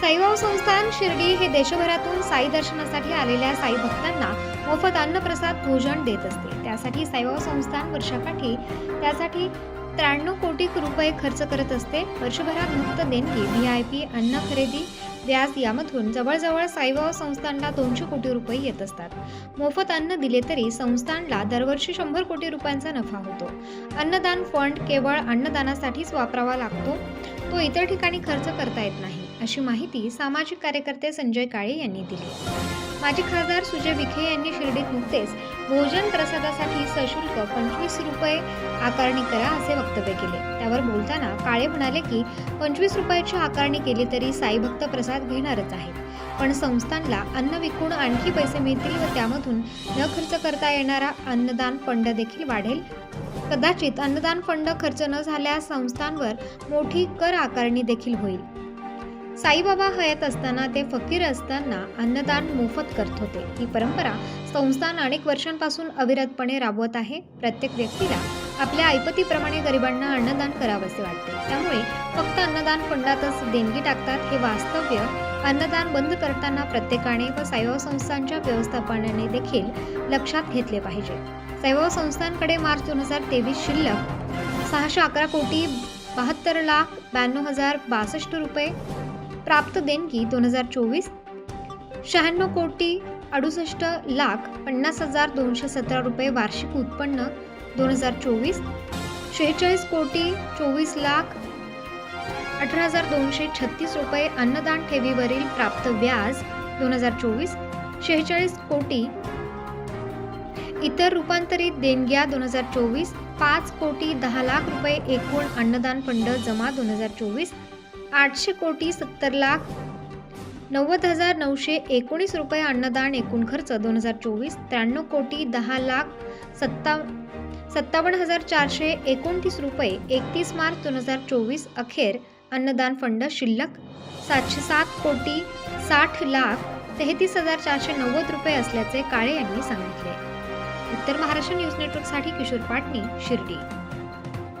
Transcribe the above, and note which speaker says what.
Speaker 1: साईबाब संस्थान शिर्डी हे देशभरातून साई दर्शनासाठी आलेल्या साई भक्तांना मोफत अन्नप्रसाद भोजन देत असते. त्यासाठी साईबाबा संस्थान वर्षाकाठी त्यासाठी त्र्याण्णव कोटी रुपये खर्च करत असते. वर्षभरात भक्त देणगी व्ही आय पी अन्न खरेदी व्याज यामधून जवळजवळ साईबाबा संस्थानला दोनशे कोटी रुपये येत असतात. मोफत अन्न दिले तरी संस्थानला दरवर्षी शंभर कोटी रुपयांचा नफा होतो. अन्नदान फंड केवळ अन्नदानासाठीच वापरावा लागतो. तो इतर ठिकाणी खर्च करता येत नाही. अशी माहिती सामाजिक कार्यकर्ते संजय काळे यांनी दिली. माजी खासदार सुजय विखे यांनी शिर्डीत नुकतेच भोजन प्रसादासाठी सशुल्क पंचवीस रुपये आकारणी करा असे वक्तव्य केले. त्यावर बोलताना काळे म्हणाले की पंचवीस रुपयाची आकारणी केली तरी साईभक्त प्रसाद घेणारच आहेत. पण संस्थांना अन्न विकून आणखी पैसे मिळतील व त्यामधून न खर्च करता येणारा अन्नदान फंड देखील वाढेल? कदाचित अन्नदान फंड खर्च न झाल्यास संस्थांवर मोठी कर आकारणी देखील होईल. साईबाबा हयात असताना ते फकीर असताना अन्नदान मोफत करत होते. ही परंपरा संस्थान अनेक वर्षांपासून अविरतपणे राबवत आहे. प्रत्येक व्यक्तीला आपल्या ऐपतीप्रमाणे गरिबांना अन्नदान करावंसे वाटते. त्यामुळे फक्त अन्नदान फंडातच देणगी टाकतात हे वास्तव्य अन्नदान बंद करताना प्रत्येकाने व साईबाबा संस्थांच्या व्यवस्थापनाने देखील लक्षात घेतले पाहिजे. साईबाबा संस्थांकडे मार्च दोन हजार तेवीस शिल्लक सहाशे अकरा कोटी बहात्तर लाख ब्याण्णव हजार बासष्ट रुपये प्राप्त देणगी दोन हजार चोवीस. शहाण्णव कोटी अडुसष्ट लाख पन्नास हजार दोनशे सतरा रुपये वार्षिक उत्पन्न दोन हजार चोवीस. शेहेचाळीस कोटी चोवीस लाख अठरा हजार दोनशे छत्तीस रुपये अन्नदान ठेवीवरील प्राप्त व्याज दोन हजार चोवीस. शेहेचाळीस कोटी इतर रूपांतरित देणग्या दोन हजार चोवीस. पाच कोटी दहा लाख रुपये एकूण अन्नदान फंड जमा दोन हजार चोवीस. आठशे कोटी सत्तर लाख नव्वद हजार नऊशे एकोणीस रुपये अन्नदान एकूण खर्च. दोन हजार चोवीस त्र्याण्णव कोटी दहा लाख सत्ता सत्तावन्न हजार चारशे एकोणतीस रुपये. एकतीस मार्च दोन हजार चोवीस अखेर अन्नदान फंड शिल्लक सातशे सात कोटी साठ लाख तेहतीस हजार चारशे नव्वद रुपये असल्याचे काळे यांनी सांगितले. उत्तर महाराष्ट्र न्यूज नेटवर्कसाठी किशोर पाटणी शिर्डी.